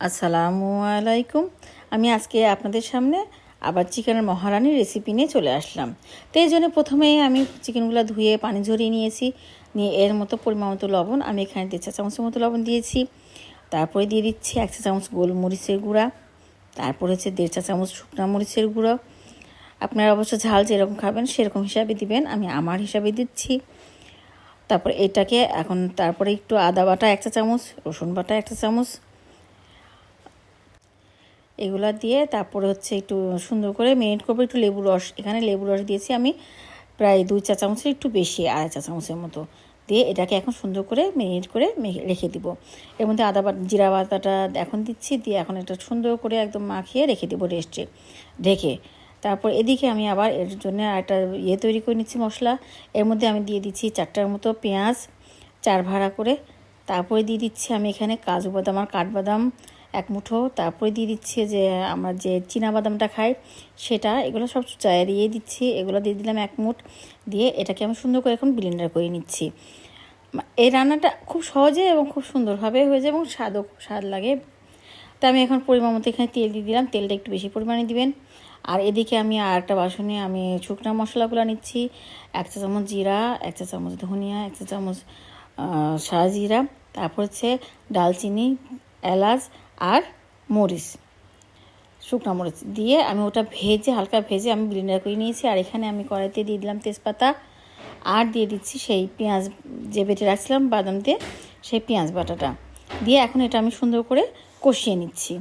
আসসালামু আলাইকুম। আমি আজকে আপনাদের সামনে আবার চিকেনের মহারানির রেসিপি নিয়ে চলে আসলাম। তো এই জন্য প্রথমে আমি চিকেনগুলো ধুয়ে পানি ঝরিয়ে নিয়েছি। নিয়ে এর মতো পরিমাণ মতো লবণ আমি এখানে দেড় চা চামচের মতো লবণ দিয়েছি। তারপরে দিয়ে দিচ্ছি এক চা চামচ গোলমরিচের গুঁড়া। তারপরে হচ্ছে দেড় চা চামচ শুকনো মরিচের গুঁড়ো। আপনারা অবশ্য ঝাল যেরকম খাবেন সেরকম হিসাবে দিবেন, আমি আমার হিসাবে দিচ্ছি। তারপর এটাকে এখন, তারপরে একটু আদা বাটা এক চা চামচ, রসুন বাটা এক চা চামচ এগুলা দিয়ে তারপরে হচ্ছে একটু সুন্দর করে মেরিনেট করব, একটু লেবু রস। এখানে লেবু রস দিয়েছি আমি প্রায় দুই চা চামচের একটু বেশি, আড়াই চা চামচের মতো। দিয়ে এটাকে এখন সুন্দর করে মেরিনেট করে রেখে দিব। এর মধ্যে আদা বাটা, জিরা বাটাটা এখন দিচ্ছি, দিয়ে এখন এটা সুন্দর করে একদম মাখিয়ে রেখে দিব রেস্টে ঢেকে। তারপর এদিকে আমি আবার এর জন্য একটা ইয়ে তৈরি করে নিচ্ছি মশলা। এর মধ্যে আমি দিয়ে দিচ্ছি চারটার মতো পেঁয়াজ, চার ভাড়া করে। তারপরে দিয়ে দিচ্ছি আমি এখানে কাজু বাদাম আর কাঠবাদাম এক মুঠো। তারপরে দিয়ে দিচ্ছি যে আমরা যে বাদামটা খাই, সেটা এগুলো সব চাইরিয়ে দিচ্ছি। এগুলো দিয়ে দিলাম এক মুঠ। দিয়ে এটাকে আমি সুন্দর করে এখন ব্লেন্ডার করে নিচ্ছি। এই রান্নাটা খুব সহজে এবং খুব সুন্দরভাবে হয়ে যায় এবং স্বাদও খুব স্বাদ লাগে। তা আমি এখন পরিমাণ মতো এখানে তেল দিয়ে দিলাম। তেলটা একটু বেশি পরিমাণে দিবেন। আর এদিকে আমি আর একটা বাসনে আমি শুকনো মশলাগুলো নিচ্ছি। এক চা চামচ জিরা, এক চা চামচ ধনিয়া, এক চা চামচ জিরা। তারপর হচ্ছে ডালচিনি, এলাচ আর মরিচ, শুকনো মরিচ দিয়ে আমি ওটা ভেজে, হালকা ভেজে আমি ব্লেন্ডার করে নিয়েছি। আর এখানে আমি কড়াইতে দিয়ে দিলাম তেজপাতা আর দিয়ে দিচ্ছি সেই পেঁয়াজ যে বেটে রাখছিলাম, বাদাম দিয়ে সেই পেঁয়াজ বাটাটা। দিয়ে এখন এটা আমি সুন্দর করে কষিয়ে নিচ্ছি।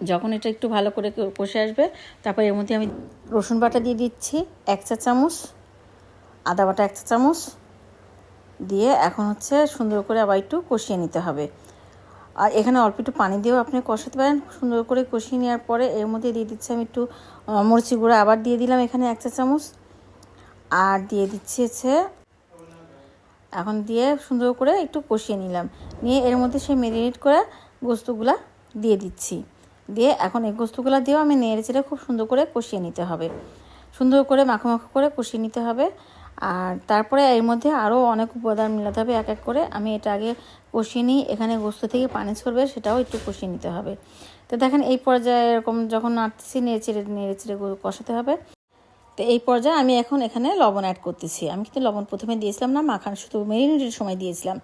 যখন এটা একটু ভালো করে কষে আসবে, তারপর এর মধ্যে আমি রসুন বাটা দিয়ে দিচ্ছি, এক চা চামচ, আদা বাটা এক চা চামচ। দিয়ে এখন হচ্ছে সুন্দর করে আবার একটু কষিয়ে নিতে হবে। আর এখানে অল্প একটু পানি দিয়েও আপনি কষাতে পারেন। সুন্দর করে কষিয়ে নেওয়ার পরে এর মধ্যে দিয়ে দিচ্ছি আমি একটু মরচি গুঁড়ো। আবার দিয়ে দিলাম এখানে এক চা চামচ। আর দিয়ে দিচ্ছি হচ্ছে, এখন দিয়ে সুন্দর করে একটু কষিয়ে নিলাম। নিয়ে এর মধ্যে সে মেরিনেট করা গোস্তগুলা দিয়ে দিচ্ছি। দিয়ে এখন এই গোস্তগুলো দিয়েও আমি নেড়ে চেড়ে খুব সুন্দর করে কষিয়ে নিতে হবে। সুন্দর করে মাখো মাখো করে কষিয়ে নিতে হবে। আর তারপরে এর মধ্যে আরও অনেক উপাদান মিলাতে হবে, এক এক করে। আমি এটা আগে কষিয়ে নিই, এখানে গোস্ত থেকে পানি ছড়বে, সেটাও একটু কষিয়ে নিতে হবে। তো দেখেন, এই পর্যায়ে এরকম যখন নাড়তেছি নেড়ে চেড়ে নেড়ে চেড়ে কষাতে হবে। তো এই পর্যায়ে আমি এখন এখানে লবণ অ্যাড করতেছি। আমি কিন্তু লবণ প্রথমে দিয়েছিলাম না, মাখান শুধু মেরিনেটের সময় দিয়েছিলাম।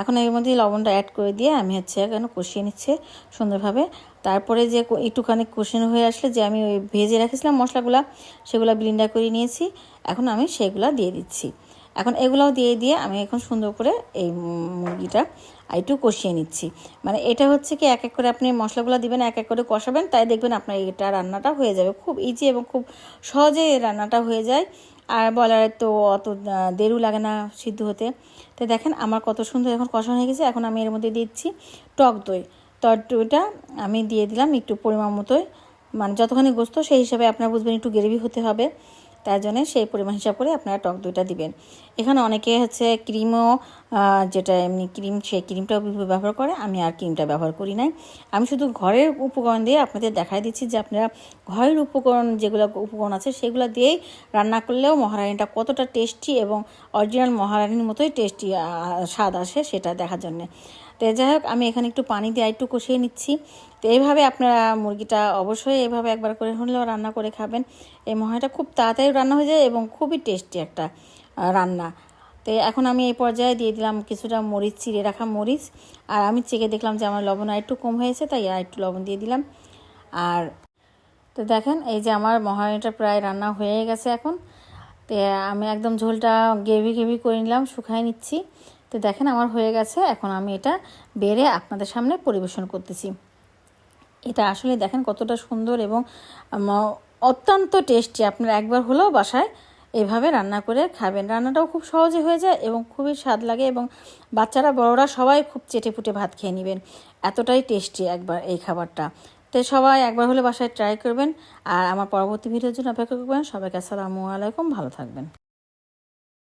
এখন এর মধ্যে লবণটা অ্যাড করে দিয়ে আমি হচ্ছে এখন কষিয়ে নিচ্ছে সুন্দরভাবে। তারপরে যে একটুখানি কষানো হয়ে আসলে যে আমি ওই ভেজে রেখেছিলাম মশলাগুলা, সেগুলো ব্লিন্ডার করে নিয়েছি। এখন আমি সেগুলো দিয়ে দিচ্ছি। এখন এগুলোও দিয়ে দিয়ে আমি এখন সুন্দর করে এই মুরগিটা একটু কষিয়ে নিচ্ছি। মানে এটা হচ্ছে কি এক এক করে আপনি মশলাগুলো দিবেন, এক এক করে কষাবেন, তাই দেখবেন আপনার এটা রান্নাটা হয়ে যাবে। খুব ইজি এবং খুব সহজে রান্নাটা হয়ে যায়। আর বলার তো অত দেরু লাগে না সিদ্ধ হতে। তো দেখেন আমার কত সুন্দর এখন কষা হয়ে গেছে। এখন আমি এর মধ্যে দিচ্ছি টক দই। টক দইটা আমি দিয়ে দিলাম একটু পরিমাণ মতোই। মানে যতখানি গোস্ত সেই হিসাবে আপনার বুঝবেন একটু গ্রেভি হতে হবে। তার জন্য সেই পরিমাণ হিসাব করে আপনারা টক দইটা দিবেন। এখানে অনেকে হচ্ছে ক্রিমও যেটা এমনি ক্রিম, সেই ক্রিমটাও ব্যবহার করে। আমি আর ক্রিমটা ব্যবহার করি নাই। আমি শুধু ঘরের উপকরণ দিয়ে আপনাদের দেখাই দিচ্ছি যে আপনারা ঘরের উপকরণ, যেগুলো উপকরণ আছে সেগুলো দিয়েই রান্না করলেও মহারানিটা কতটা টেস্টি এবং অরিজিনাল মহারানির মতোই টেস্টি স্বাদ আসে সেটা দেখার জন্যে। তো যাই হোক, আমি এখানে একটু পানি দিয়ে একটু কষিয়ে নিচ্ছি। তো এইভাবে আপনারা মুরগিটা অবশ্যই এভাবে একবার করে হলেও রান্না করে খাবেন। এই মহাটা খুব তাড়াতাড়ি রান্না হয়ে যায় এবং খুবই টেস্টি একটা রান্না। তো এখন আমি এই পর্যায়ে দিয়ে দিলাম কিছুটা মরিচ, চিড়ে রাখা মরিচ। আর আমি চেকে দেখলাম যে আমার লবণ আর একটু কম হয়েছে, তাই আর একটু লবণ দিয়ে দিলাম। আর তো দেখেন, এই যে আমার মহারানিটা প্রায় রান্না হয়ে গেছে এখন। তো আমি একদম ঝোলটা গেভি গেভি করে নিলাম শুকাই নিচ্ছি। তো দেখেন, আমার হয়ে গেছে। এখন আমি এটা বেড়ে আপনাদের সামনে পরিবেশন করতেছি। এটা আসলে দেখেন কতটা সুন্দর এবং অত্যন্ত টেস্টি। আপনারা একবার হলেও বাসায় এভাবে রান্না করে খাবেন। রান্নাটাও খুব সহজে হয়ে যায় এবং খুবই স্বাদ লাগে এবং বাচ্চারা, বড়রা সবাই খুব চেটে ফুটে ভাত খেয়ে নেবেন। এতটাই টেস্টি একবার এই খাবারটা। তো সবাই একবার হলে বাসায় ট্রাই করবেন। আর আমার পরবর্তী ভিডিওর জন্য অপেক্ষা করবেন। সবাইকে আসসালামু আলাইকুম। ভালো থাকবেন।